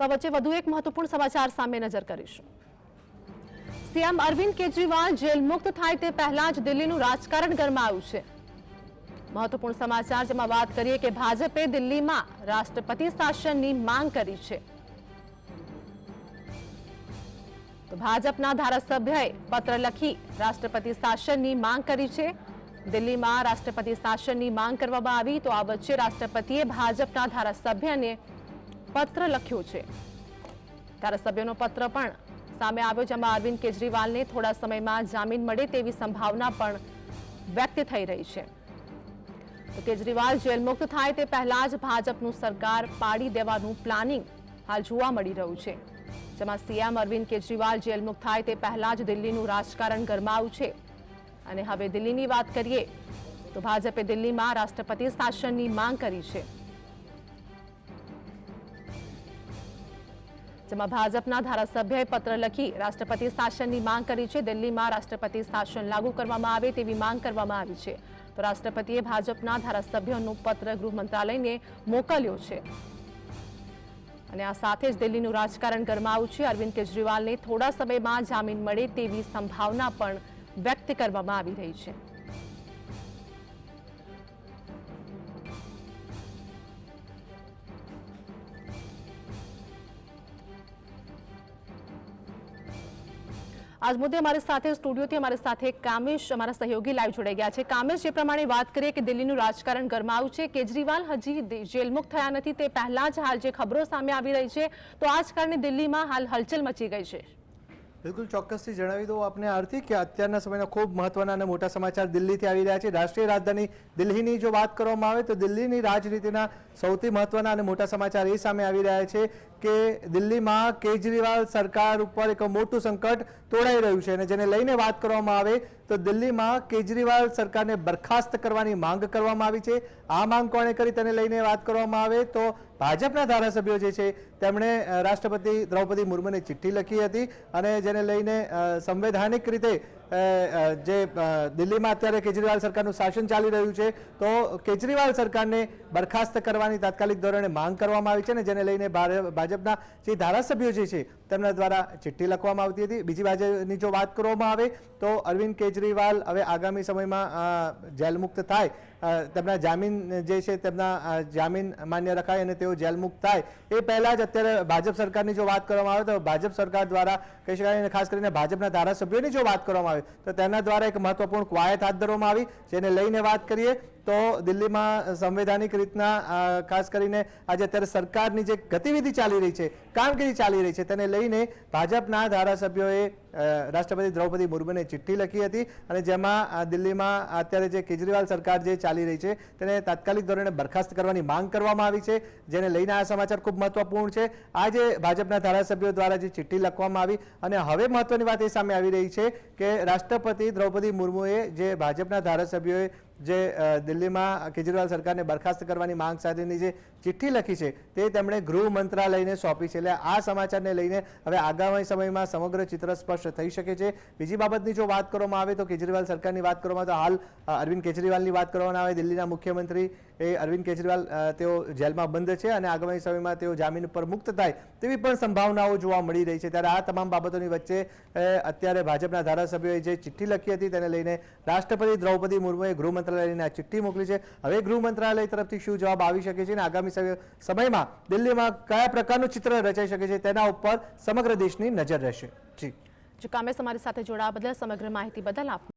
તો વચ્ચે વધુ એક મહત્વપૂર્ણ સમાચાર સામે નજર કરીશું. સીએમ અરવિંદ કેજરીવાલ જેલ મુક્ત થાય તે પહેલા જ દિલ્હીનું રાજકારણ ગરમાયું છે. મહત્વપૂર્ણ સમાચાર જેમાં વાત કરીએ કે ભાજપે દિલ્હીમાં રાષ્ટ્રપતિ શાસનની માંગ કરી છે. તો ભાજપના ધારાસભ્યએ પત્ર લખી રાષ્ટ્રપતિ શાસનની માંગ કરી છે. દિલ્હીમાં રાષ્ટ્રપતિ શાસનની માંગ કરવામાં આવી તો આ વચ્ચે રાષ્ટ્રપતિએ ભાજપના ધારાસભ્યને પત્ર લખ્યો છે. ધારાસભ્યનો પત્ર પણ સામે આવ્યો, જેમાં અરવિંદ કેજરીવાલને થોડા સમયમાં જામીન મળે તેવી સંભાવના પણ વ્યક્ત થઈ રહી છે. કેજરીવાલ જેલમુક્ત થાય તે પહેલા જ ભાજપનું સરકાર પાડી દેવાનું પ્લાનિંગ હાલ જોવા મળી રહ્યું છે. જેમાં સીએમ અરવિંદ કેજરીવાલ જેલમુક્ત થાય તે પહેલા જ દિલ્હીનું રાજકારણ ગરમાયું છે. અને હવે દિલ્હીની વાત કરીએ તો ભાજપે દિલ્હીમાં રાષ્ટ્રપતિ શાસનની માંગ કરી છે. જેમાં ભાજપના ધારાસભ્યએ પત્ર લખી રાષ્ટ્રપતિ શાસનની માંગ કરી છે. દિલ્હીમાં રાષ્ટ્રપતિ શાસન લાગુ કરવામાં આવે તેવી માંગ કરવામાં આવી છે. તો રાષ્ટ્રપતિએ ભાજપના ધારાસભ્યોનો પત્ર ગૃહ મંત્રાલયને મોકલ્યો છે. અને આ સાથે જ દિલ્હીનું રાજકારણ ગરમાવું છે. અરવિંદ કેજરીવાલને થોડા સમયમાં જામીન મળે તેવી સંભાવના પણ વ્યક્ત કરવામાં આવી રહી છે. આજ મુદ્દે અમારી સાથે સ્ટુડિયોથી અમારી સાથે કામેશ, અમારા સહયોગી લાઈવ જોડાઈ ગયા છે. કામેશ, જે પ્રમાણે વાત કરીએ કે દિલ્હીનું રાજકારણ ગરમાયું છે, કેજરીવાલ હજી જેલમુક્ત થયા નથી, તે પહેલા જ હાલ જે ખબરો સામે આવી રહી છે, તો આ જ કારણે દિલ્હીમાં હાલ હલચલ મચી ગઈ છે. બિલકુલ ચોક્કસથી જણાવી દઉં આપને આરતી કે અત્યારના સમયના ખૂબ મહત્વના અને મોટા સમાચાર દિલ્હીથી આવી રહ્યા છે. રાષ્ટ્રીય રાજધાની દિલ્હીની જો વાત કરવામાં આવે, તો દિલ્હીની રાજનીતિના સૌથી મહત્વના અને મોટા સમાચાર એ સામે આવી રહ્યા છે કે દિલ્હીમાં કેજરીવાલ સરકાર ઉપર એક મોટું સંકટ તોડાઈ રહ્યું છે અને જેને લઈને વાત કરવામાં આવે તો દિલ્હીમાં કેજરીવાલ સરકારને બરખાસ્ત કરવાની માંગ કરવામાં આવી છે. આ માંગ કોણે કરી તેને લઈને વાત કરવામાં આવે તો ભાજપના ધારાસભ્યો જે છે, તેમણે રાષ્ટ્રપતિ દ્રૌપદી મુર્મુને ચિઠ્ઠી લખી હતી અને જેને લઈને સંવૈધાનિક રીતે જે દિલ્હીમાં અત્યારે કેજરીવાલ સરકારનું શાસન ચાલી રહ્યું છે, તો કેજરીવાલ સરકારને બરખાસ્ત કરવાની તાત્કાલિક ધોરણે માંગ કરવામાં આવી છે ને જેને લઈને ભાજપના જે ધારાસભ્યો જે છે તેમના દ્વારા ચિઠ્ઠી લખવામાં આવતી હતી. બીજી બાજુની જો વાત કરવામાં આવે તો અરવિંદ કેજરીવાલ હવે આગામી સમયમાં જેલમુક્ત થાય. તેમના જામીન જે છે તેમના જામીન માન્ય રખાય અને તેઓ જેલમુક્ત થાય. એ પહેલાં જ અત્યારે ભાજપ સરકારની જો વાત કરવામાં આવે તો ભાજપ સરકાર દ્વારા કહી શકાય અને ખાસ કરીને ભાજપના ધારાસભ્યોની જો વાત કરવામાં આવે તો તેના દ્વારા એક મહત્વપૂર્ણ કવાયત હાથ ધરવામાં આવી. જેને લઈને વાત કરીએ તો દિલ્હીમાં સંવૈધાનિક રીતના ખાસ કરીને આજે અત્યારે સરકારની જે ગતિવિધિ ચાલી રહી છે, કામગીરી ચાલી રહી છે, તેને લઈને ભાજપના ધારાસભ્યોએ રાષ્ટ્રપતિ દ્રૌપદી મુર્મુને ચિઠ્ઠી લખી હતી અને જેમાં દિલ્હીમાં અત્યારે જે કેજરીવાલ સરકાર જે ચાલી રહી છે, તેને તાત્કાલિક ધોરણે બરખાસ્ત કરવાની માંગ કરવામાં આવી છે, જેને લઈને આ સમાચાર ખૂબ મહત્વપૂર્ણ છે. આજે ભાજપના ધારાસભ્યો દ્વારા જે ચિઠ્ઠી લખવામાં આવી અને હવે મહત્વની વાત એ સામે આવી રહી છે કે રાષ્ટ્રપતિ દ્રૌપદી મુર્મુએ જે ભાજપના ધારાસભ્યોએ જે દિલ્હીમાં કેજરીવાલ સરકારને બરખાસ્ત કરવાની માંગ સાથેની જે ચિઠ્ઠી લખી છે તે તેમણે ગૃહ મંત્રાલયને સોંપી છે. એટલે આ સમાચારને લઈને હવે આગામી સમયમાં સમગ્ર ચિત્ર સ્પષ્ટ થઈ શકે છે. બીજી બાબતની જો વાત કરવામાં આવે તો કેજરીવાલ સરકારની વાત કરવામાં તો હાલ અરવિંદ કેજરીવાલની વાત કરવામાં આવે. દિલ્હીના મુખ્યમંત્રી એ અરવિંદ કેજરીવાલ તેઓ જેલમાં બંધ છે અને આગામી સમયમાં તેઓ જામીન ઉપર મુક્ત થાય તેવી પણ સંભાવનાઓ જોવા મળી રહી છે. ત્યારે આ તમામ બાબતોની વચ્ચે અત્યારે ભાજપના ધારાસભ્યોએ જે ચિઠ્ઠી લખી હતી તેને લઈને રાષ્ટ્રપતિ દ્રૌપદી મુર્મુએ ગૃહ મંત્રાલયને આ ચિઠ્ઠી મોકલી છે. હવે ગૃહ મંત્રાલય તરફથી શું જવાબ આવી શકે છે અને આગામી સમય- સમયમાં દિલ્હીમાં કયા પ્રકારનું ચિત્ર રચાઈ શકે છે તેના ઉપર સમગ્ર દેશની નજર રહેશે. જી. જો કામે અમારી સાથે જોડાવા બદલ સમગ્ર માહિતી બદલ આપ